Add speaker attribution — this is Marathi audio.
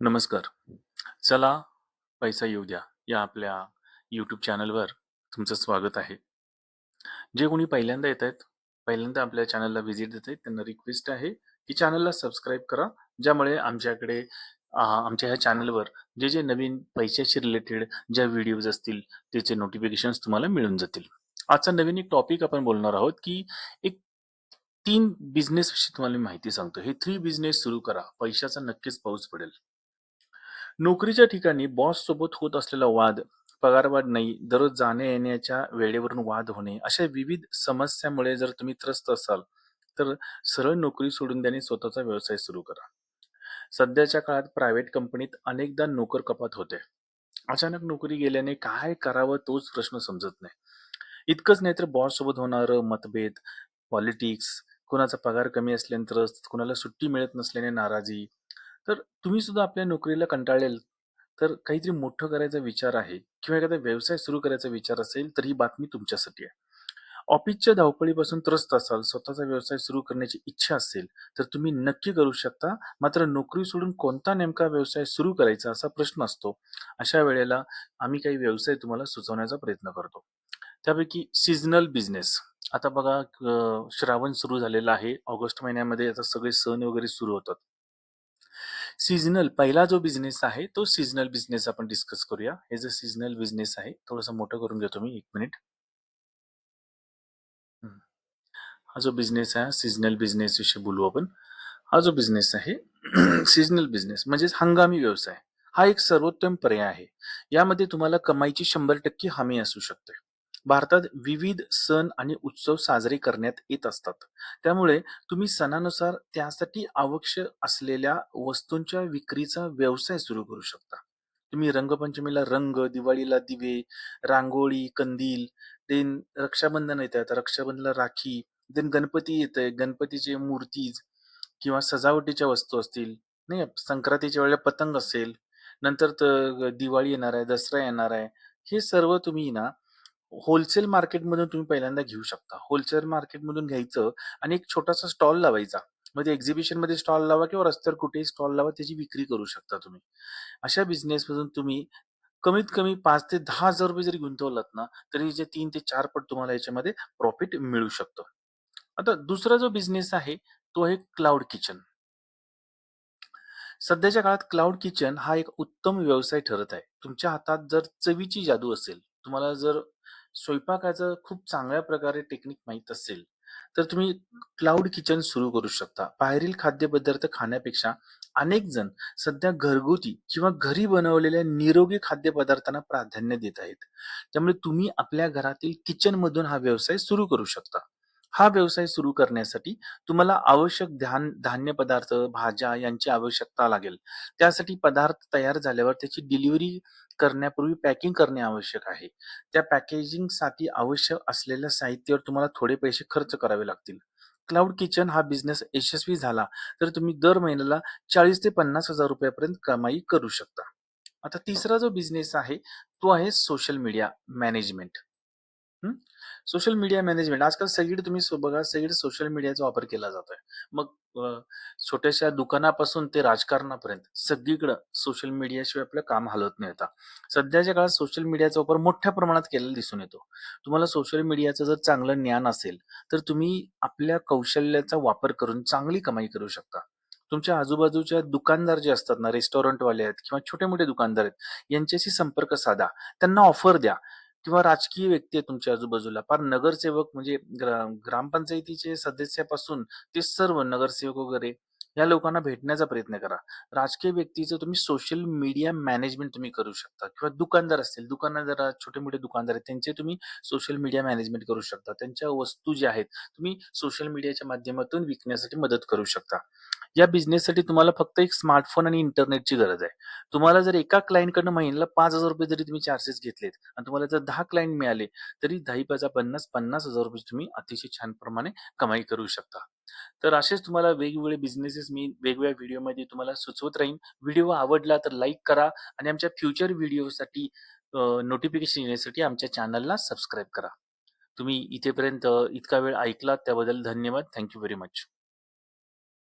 Speaker 1: नमस्कार. चला पैसा येऊ द्या या आपल्या यूट्यूब चॅनलवर तुमचं स्वागत आहे. जे कोणी पहिल्यांदा येत आहेत, पहिल्यांदा आपल्या चॅनलला व्हिजिट देत आहेत, त्यांना रिक्वेस्ट आहे की चॅनलला सबस्क्राईब करा. ज्यामुळे आमच्याकडे अ, आमच्या ह्या चॅनलवर जे, जे नवीन पैशाशी रिलेटेड ज्या व्हिडिओज असतील, त्याचे नोटिफिकेशन्स तुम्हाला मिळून जातील. आजचा नवीन एक टॉपिक आपण बोलणार आहोत की एक 3 बिझनेसविषयी तुम्हाला मी माहिती सांगतो. हे 3 बिझनेस सुरू करा. पैशाचा नक्कीच पाऊस पडेल. नोकरीच्या ठिकाणी बॉस सोबत होत असलेला वाद, पगारवाढ नाही, दररोज जाण्या-येण्याच्या वेळेवरून वाद होणे, अशा विविध समस्यामुळे जर तुम्ही त्रस्त असाल, तर सरळ नोकरी सोडून द्या आणि स्वतःचा व्यवसाय सुरू करा. सध्याच्या काळात प्रायव्हेट कंपनीत अनेकदा नोकर कपात होते. अचानक नोकरी गेल्याने काय करावं तोच प्रश्न समजत नाही. इतकंच नाही तर बॉससोबत होणारं मतभेद, पॉलिटिक्स, कुणाचा पगार कमी असल्याने त्रस्त, कुणाला सुट्टी मिळत नसल्याने नाराजी. तर तुम्ही सुद्धा आपल्या नोकरीला कंटाळलेल, तर काहीतरी मोठं करायचा विचार आहे किंवा एखादा व्यवसाय सुरू करायचा विचार असेल, तर ही बातमी तुमच्यासाठी आहे. ऑफिसच्या धावपळीपासून त्रस्त असाल, स्वतःचा व्यवसाय सुरू करण्याची इच्छा असेल, तर तुम्ही नक्की करू शकता. मात्र नोकरी सोडून कोणता नेमका व्यवसाय सुरू करायचा असा प्रश्न असतो. अशा वेळेला आम्ही काही व्यवसाय तुम्हाला सुचवण्याचा प्रयत्न करतो. त्यापैकी सीझनल बिझनेस. आता बघा अ, श्रावण सुरू झालेला आहे. ऑगस्ट महिन्यामध्ये आता सगळे सण वगैरे सुरू होतात. सीझनल पहिला जो बिझनेस आहे, तो सीझनल बिझनेस आपण डिस्कस करूया. हे जे सीझनल बिझनेस आहे, थोडंसं मोठं करून घेतो मी एक मिनिट. हा जो बिझनेस आहे, सीझनल बिझनेस विषयी बोलू आपण. हा जो बिझनेस आहे, सीझनल बिझनेस म्हणजेच हंगामी व्यवसाय. हा एक सर्वोत्तम पर्याय आहे. यामध्ये तुम्हाला कमाईची 100% हमी असू शकते. भारतात विविध सण आणि उत्सव साजरे करण्यात येत असतात. त्यामुळे तुम्ही सणानुसार त्यासाठी आवश्यक असलेल्या वस्तूंच्या विक्रीचा व्यवसाय सुरू करू शकता. तुम्ही रंगपंचमीला रंग, दिवाळीला दिवे, रांगोळी, कंदील, देन रक्षाबंधन येतात रक्षाबंधनला राखी, देन गणपती येतंय, गणपतीचे मूर्तीज किंवा सजावटीच्या वस्तू असतील, नाही संक्रांतीच्या वेळेला पतंग असेल, नंतर तर दिवाळी येणार आहे, दसरा येणार आहे. हे सर्व तुम्ही ना होलसेल मार्केटमधून तुम्ही पहिल्यांदा घेऊ शकता. होलसेल मार्केटमधून घ्यायचं आणि एक छोटासा स्टॉल लावायचा. म्हणजे एक्झिबिशन एक्झिबिशनमध्ये स्टॉल लावा किंवा रस्त्यावर कुठेही स्टॉल लावा, त्याची विक्री करू शकता तुम्ही. अशा बिझनेसमधून तुम्ही कमीत कमी पाच ते ₹10,000 जरी गुंतवलात ना, तरी जे 3 ते 4 पट तुम्हाला याच्यामध्ये प्रॉफिट मिळू शकतं. आता दुसरा जो बिझनेस आहे, तो आहे क्लाउड किचन. सध्याच्या काळात क्लाउड किचन हा एक उत्तम व्यवसाय ठरत आहे. तुमच्या हातात जर चवीची जादू असेल, तुम्हाला जर स्वयंपाकाचं खूप चांगल्या प्रकारे टेक्निक माहीत असेल, तर तुम्ही क्लाउड किचन सुरू करू शकता. बाहेरील खाद्यपदार्थ खाण्यापेक्षा अनेक जण सध्या घरगुती किंवा घरी बनवलेल्या निरोगी खाद्यपदार्थांना प्राधान्य देत आहेत. त्यामुळे तुम्ही आपल्या घरातील किचन मधून हा व्यवसाय सुरू करू शकता. हा व्यवसाय सुरू करण्यासाठी तुम्हाला आवश्यक ध्यान धान्य पदार्थ, भाज्या यांची आवश्यकता लागेल. त्यासाठी पदार्थ तयार झाल्यावर त्याची डिलिव्हरी करण्यापूर्वी पॅकिंग करणे आवश्यक आहे. त्या पॅकेजिंगसाठी आवश्यक असलेल्या साहित्यावर तुम्हाला थोडे पैसे खर्च करावे लागतील. क्लाउड किचन हा बिझनेस यशस्वी झाला, तर तुम्ही दर महिन्याला 40 ते पन्नास हजार रुपयापर्यंत कमाई करू शकता. आता तिसरा जो बिझनेस आहे, तो आहे social media management. Social media management आजकाल सगळीकडे तुम्ही सो बघा सगळीकडे सोशल मीडियाचा वापर केला जातोय. मग अ, छोट्याशा दुकानापासून ते राजकारणापर्यंत सगळीकडं सोशल मीडियाशिवाय आपलं काम हलत नाही आता. सध्याच्या काळात सोशल मीडियाचा वापर मोठ्या प्रमाणात केलेला दिसून येतो. तुम्हाला सोशल मीडियाचं जर चांगलं ज्ञान असेल, तर तुम्ही आपल्या कौशल्याचा वापर करून चांगली कमाई करू शकता. तुमच्या आजूबाजूच्या दुकानदार जे असतात ना, रेस्टॉरंटवाले आहेत किंवा छोटे-मोठे दुकानदार आहेत, यांच्याशी संपर्क साधा. त्यांना ऑफर द्या किंवा राजकीय व्यक्ती आहे तुमच्या आजूबाजूला, फार नगरसेवक म्हणजे ग्रा ग्रामपंचायतीचे सदस्यापासून ते सर्व नगरसेवक वगैरे या लोकांना भेटण्याचा प्रयत्न करा. राजकीय व्यक्तीचं तुम्ही सोशल मीडिया मॅनेजमेंट तुम्ही करू शकता किंवा दुकानदार असतील, दुकानदार छोटे-मोठे दुकानदार आहेत, त्यांचे तुम्ही सोशल मीडिया मॅनेजमेंट करू शकता. त्यांच्या वस्तू ज्या आहेत, तुम्ही सोशल मीडियाच्या माध्यमातून विकण्यासाठी मदत करू शकता. या बिझनेससाठी तुम्हाला फक्त एक स्मार्टफोन आणि इंटरनेटची गरज आहे. तुम्हाला जर एका क्लायंटकडनं महिन्याला ₹5,000 जरी तुम्ही चार्जेस घेतलेत आणि तुम्हाला जर 10 क्लायंट मिळाले, तरी 10 50 ₹50,000 तुम्ही अतिशय छान प्रमाणे कमाई करू शकता. तर असेच तुम्हाला वेगवेगळे बिझनेसेस मी वेगवेगळ्या व्हिडिओमध्ये तुम्हाला सुचवत राहीन. व्हिडिओ आवडला तर लाईक करा आणि आमच्या फ्युचर व्हिडिओसाठी अ, नोटिफिकेशन येण्यासाठी आमच्या चॅनलला सबस्क्राईब करा. तुम्ही इथेपर्यंत इतका वेळ ऐकलात त्याबद्दल धन्यवाद. Thank you very much.